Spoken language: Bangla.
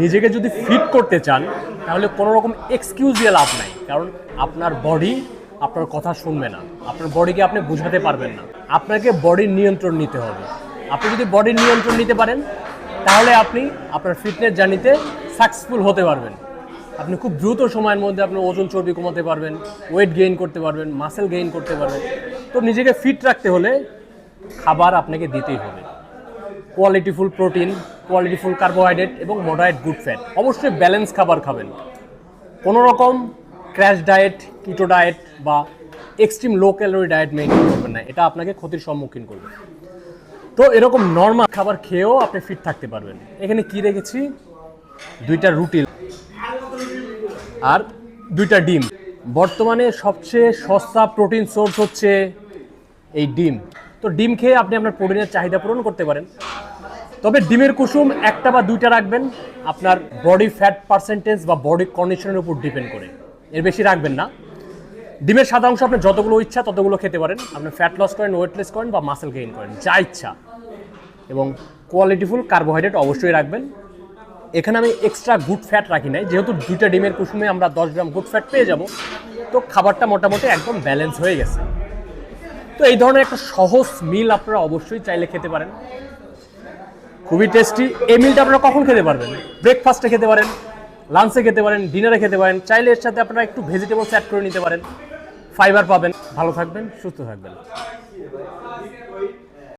নিজেকে যদি ফিট করতে চান, তাহলে কোনো রকম এক্সকিউজ দিয়ে লাভ নাই। কারণ আপনার বডি আপনার কথা শুনবে না। আপনার বডিকে আপনি বোঝাতে পারবেন না। আপনাকে বডির নিয়ন্ত্রণ নিতে হবে। আপনি যদি বডির নিয়ন্ত্রণ নিতে পারেন, তাহলে আপনি আপনার ফিটনেস জার্নিতে সাকসেসফুল হতে পারবেন। আপনি খুব দ্রুত সময়ের মধ্যে আপনার ওজন চর্বি কমাতে পারবেন ওয়েট গেইন করতে পারবেন মাসেল গেইন করতে পারবেন। তো নিজেকে ফিট রাখতে হলে খাবার আপনাকে দিতেই হবে। কোয়ালিটিফুল প্রোটিন কোয়ালিটিফুল কার্বোহাইড্রেট এবং মডারেট গুড ফ্যাট অবশ্যই ব্যালেন্স খাবার খাবেন। কোনো রকম ক্র্যাশ ডায়েট কিটো ডায়েট বা extreme low calorie diet maintain করবেন না। এটা আপনাকে ক্ষতির সম্মুখীন করবে। তো এরকম নর্মাল খাবার খেয়েও আপনি ফিট থাকতে পারবেন। এখানে কি রেখেছি? দুইটা রুটি। আর দুইটা ডিম। বর্তমানে সবচেয়ে সস্তা প্রোটিন সোর্স হচ্ছে এই ডিম। তো ডিম খেয়ে আপনি আপনার প্রোটিনের চাহিদা পূরণ করতে পারেন। তবে ডিমের কুসুম একটা বা দুইটা রাখবেন, আপনার বডি ফ্যাট পার্সেন্টেজ বা বডি কন্ডিশনের উপর ডিপেন্ড করে। এর বেশি রাখবেন না। ডিমের সাদা অংশ আপনি যতগুলো ইচ্ছা ততগুলো খেতে পারেন। আপনি ফ্যাট লস করেন ওয়েট লস করেন বা মাসেল গেইন করেন, যা ইচ্ছা। এবং কোয়ালিটিফুল কার্বোহাইড্রেট অবশ্যই রাখবেন। এখানে আমি এক্সট্রা গুড ফ্যাট রাখি নাই। যেহেতু দুইটা ডিমের কুসুমে আমরা দশ গ্রাম গুড ফ্যাট পেয়ে যাব, তো খাবারটা মোটামুটি একদম ব্যালেন্স হয়ে গেছে। তো এই ধরনের একটা সহজ মিল আপনারা অবশ্যই চাইলে খেতে পারেন। খুবই টেস্টি এই মিলটা আপনারা কখন খেতে পারবেন? ব্রেকফাস্টে খেতে পারেন লাঞ্চে খেতে পারেন ডিনারে খেতে পারেন, চাইলে এর সাথে আপনারা একটু ভেজিটেবলস অ্যাড করে নিতে পারেন। ফাইবার পাবেন। ভালো থাকবেন, সুস্থ থাকবেন।